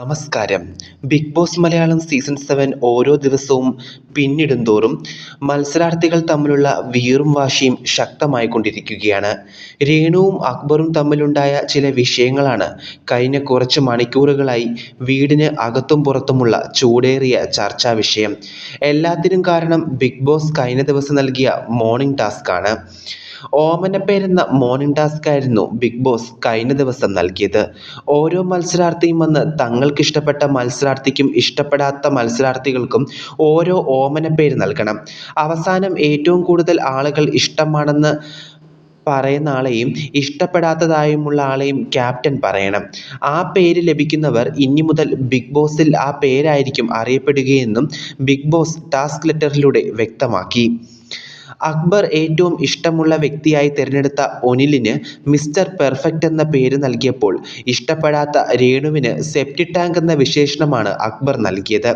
നമസ്കാരം. Bigg Boss Malayalam season seven ഓരോ ദിവസവും പിന്നിടുന്തോറും മത്സരാർത്ഥികൾ തമ്മിലുള്ള വീറും വാശിയും ശക്തമായിക്കൊണ്ടിരിക്കുകയാണ്. രേണുവും അക്ബറും തമ്മിലുണ്ടായ ചില വിഷയങ്ങളാണ് കഴിഞ്ഞ കുറച്ച് മണിക്കൂറുകളായി വീടിന് അകത്തും പുറത്തുമുള്ള ചൂടേറിയ ചർച്ചാ വിഷയം. എല്ലാത്തിനും കാരണം ബിഗ് ബോസ് കഴിഞ്ഞ ദിവസം നൽകിയ മോർണിംഗ് ടാസ്ക്കാണ് ഓമനപ്പേരെന്ന മോർണിംഗ് ടാസ്ക് ആയിരുന്നു ബിഗ് ബോസ് കഴിഞ്ഞ ദിവസം നൽകിയത്. ഓരോ മത്സരാർത്ഥിയും വന്ന് തങ്ങൾക്കിഷ്ടപ്പെട്ട മത്സരാർത്ഥിക്കും ഇഷ്ടപ്പെടാത്ത മത്സരാർത്ഥികൾക്കും ഓരോ ഓമനപ്പേര് നൽകണം. അവസാനം ഏറ്റവും കൂടുതൽ ആളുകൾ ഇഷ്ടമാണെന്ന് പറയുന്ന ആളെയും ഇഷ്ടപ്പെടാത്തതായുമുള്ള ആളെയും ക്യാപ്റ്റൻ പറയണം. ആ പേര് ലഭിക്കുന്നവർ ഇനി മുതൽ ബിഗ് ബോസിൽ ആ പേരായിരിക്കും അറിയപ്പെടുകയെന്നും ബിഗ് ബോസ് ടാസ്ക് ലെറ്ററിലൂടെ വ്യക്തമാക്കി. അക്ബർ ഏറ്റവും ഇഷ്ടമുള്ള വ്യക്തിയായി തിരഞ്ഞെടുത്ത ഒനിലിന് മിസ്റ്റർ പെർഫെക്റ്റ് എന്ന പേര് നൽകിയപ്പോൾ ഇഷ്ടപ്പെടാത്ത രേണുവിന് സെപ്റ്റി ടാങ്ക് എന്ന വിശേഷണമാണ് അക്ബർ നൽകിയത്.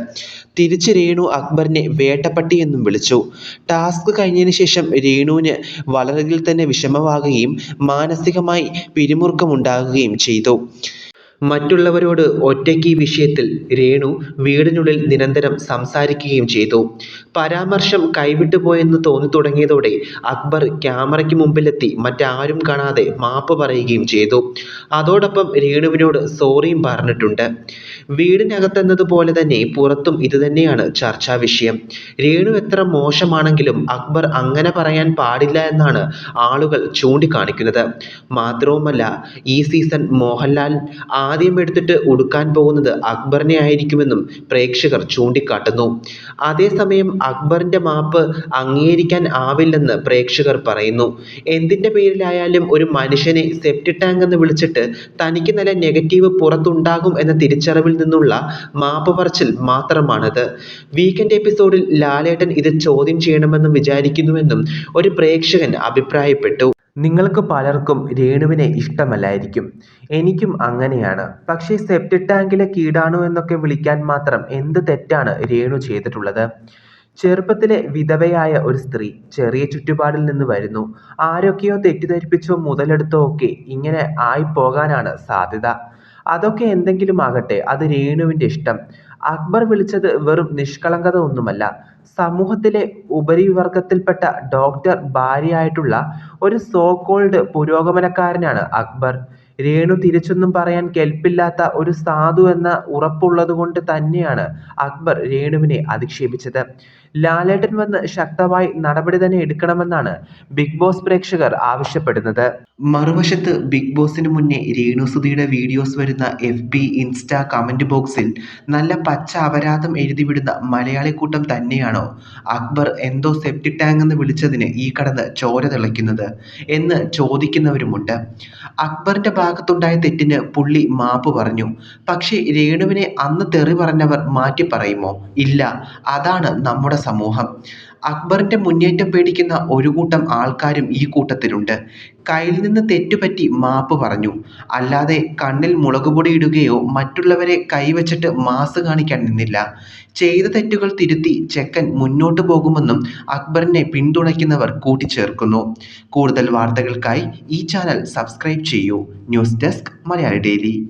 തിരിച്ച് രേണു അക്ബറിനെ വേട്ടപ്പട്ടി എന്നും വിളിച്ചു. ടാസ്ക് കഴിഞ്ഞതിന് ശേഷം രേണുവിന് വളരെയിൽ തന്നെ വിഷമമാകുകയും മാനസികമായി പിരിമുറുക്കമുണ്ടാകുകയും ചെയ്തു. മറ്റുള്ളവരോട് ഒറ്റയ്ക്ക് ഈ വിഷയത്തിൽ രേണു വീടിനുള്ളിൽ നിരന്തരം സംസാരിക്കുകയും ചെയ്തു. പരാമർശം കൈവിട്ടു പോയെന്ന് തോന്നി തുടങ്ങിയതോടെ അക്ബർ ക്യാമറയ്ക്ക് മുമ്പിലെത്തി മറ്റാരും കാണാതെ മാപ്പ് പറയുകയും ചെയ്തു. അതോടൊപ്പം രേണുവിനോട് സോറിയും പറഞ്ഞിട്ടുണ്ട്. വീടിനകത്തെന്നതുപോലെ തന്നെ പുറത്തും ഇതുതന്നെയാണ് ചർച്ചാ വിഷയം. രേണു എത്ര മോശമാണെങ്കിലും അക്ബർ അങ്ങനെ പറയാൻ പാടില്ല എന്നാണ് ആളുകൾ ചൂണ്ടിക്കാണിക്കുന്നത്. മാത്രവുമല്ല ഈ സീസൺ മോഹൻലാൽ ആദ്യം എടുത്തിട്ട് ഉടുക്കാൻ പോകുന്നത് അക്ബറിനെ ആയിരിക്കുമെന്നും പ്രേക്ഷകർ ചൂണ്ടിക്കാട്ടുന്നു. അതേസമയം അക്ബറിന്റെ മാപ്പ് അംഗീകരിക്കാൻ ആവില്ലെന്ന് പ്രേക്ഷകർ പറയുന്നു. എന്തിന്റെ പേരിലായാലും ഒരു മനുഷ്യനെ സെപ്റ്റി ടാങ്ക് എന്ന് വിളിച്ചിട്ട് തനിക്ക് നല്ല നെഗറ്റീവ് പുറത്തുണ്ടാകും എന്ന തിരിച്ചറിവിൽ നിന്നുള്ള മാപ്പ് പറച്ചിൽ മാത്രമാണത്. വീക്കെൻഡ് എപ്പിസോഡിൽ ലാലേട്ടൻ ഇത് ചോദ്യം ചെയ്യണമെന്നും വിചാരിക്കുന്നുവെന്നും ഒരു പ്രേക്ഷകൻ അഭിപ്രായപ്പെട്ടു. നിങ്ങൾക്ക് പലർക്കും രേണുവിനെ ഇഷ്ടമല്ലായിരിക്കും. എനിക്കും അങ്ങനെയാണ്. പക്ഷേ സെപ്റ്റി ടാങ്കിലെ കീടാണു എന്നൊക്കെ വിളിക്കാൻ മാത്രം എന്ത് തെറ്റാണ് രേണു ചെയ്തിട്ടുള്ളത്? ചെറുപ്പത്തിലെ വിധവയായ ഒരു സ്ത്രീ ചെറിയ ചുറ്റുപാടിൽ നിന്ന് വരുന്നു. ആരൊക്കെയോ തെറ്റിദ്ധരിപ്പിച്ചോ മുതലെടുത്തോ ഒക്കെ ഇങ്ങനെ ആയിപ്പോകാനാണ് സാധ്യത. അതൊക്കെ എന്തെങ്കിലും ആകട്ടെ അത് രേണുവിന്റെ ഇഷ്ടം. അക്ബർ വിളിച്ചത് വെറും നിഷ്കളങ്കത ഒന്നുമല്ല. സമൂഹത്തിലെ ഉപരിവർഗത്തിൽപ്പെട്ട ഡോക്ടർ ഭാര്യയായിട്ടുള്ള ഒരു സോ കോൾഡ് പുരോഗമനക്കാരനാണ് അക്ബർ. രേണു തിരിച്ചൊന്നും പറയാൻ കെൽപ്പില്ലാത്ത ഒരു സാധു എന്ന ഉറപ്പുള്ളതുകൊണ്ട് തന്നെയാണ് അക്ബർ രേണുവിനെ അധിക്ഷേപിച്ചത്. ലാലേട്ടൻ വന്ന് ശക്തമായി നടപടി തന്നെ എടുക്കണമെന്നാണ് ബിഗ് ബോസ് പ്രേക്ഷകർ ആവശ്യപ്പെടുന്നത്. മറുവശത്ത് ബിഗ് ബോസിന് മുന്നേ രേണുസുതിയുടെ വീഡിയോസ് വരുന്ന എഫ് ബി ഇൻസ്റ്റ കമന്റ് ബോക്സിൽ നല്ല പച്ച അപരാധം എഴുതിവിടുന്ന മലയാളിക്കൂട്ടം തന്നെയാണോ? അക്ബർ എന്തോ സെപ്റ്റി ടാങ്ക് എന്ന് വിളിച്ചതിന് ഈ കടന്ന് ചോര തിളയ്ക്കുന്നത് എന്ന് ചോദിക്കുന്നവരുമുണ്ട്. അക്ബറിന്റെ ഭാഗത്തുണ്ടായ തെറ്റിന് പുള്ളി മാപ്പ് പറഞ്ഞു. പക്ഷേ രേണുവിനെ അന്ന് തെറി പറഞ്ഞവർ മാറ്റി പറയുമോ? ഇല്ല അതാണ് നമ്മുടെ സമൂഹം. അക്ബറിന്റെ മുന്നേറ്റം പേടിക്കുന്ന ഒരു കൂട്ടം ആൾക്കാരും ഈ കൂട്ടത്തിലുണ്ട്. കയ്യിൽ നിന്ന് തെറ്റുപറ്റി മാപ്പ് പറഞ്ഞു. അല്ലാതെ കണ്ണിൽ മുളകുപൊടി ഇടുകയോ മറ്റുള്ളവരെ കൈവച്ചിട്ട് മാസ് കാണിക്കാൻ നിന്നില്ല. ചെയ്ത തെറ്റുകൾ തിരുത്തി ചെക്കൻ മുന്നോട്ട് പോകുമെന്നും അക്ബറിനെ പിന്തുണയ്ക്കുന്നവർ കൂട്ടിച്ചേർക്കുന്നു. കൂടുതൽ വാർത്തകൾക്കായി ഈ ചാനൽ സബ്സ്ക്രൈബ് ചെയ്യൂ. News desk Malayali daily.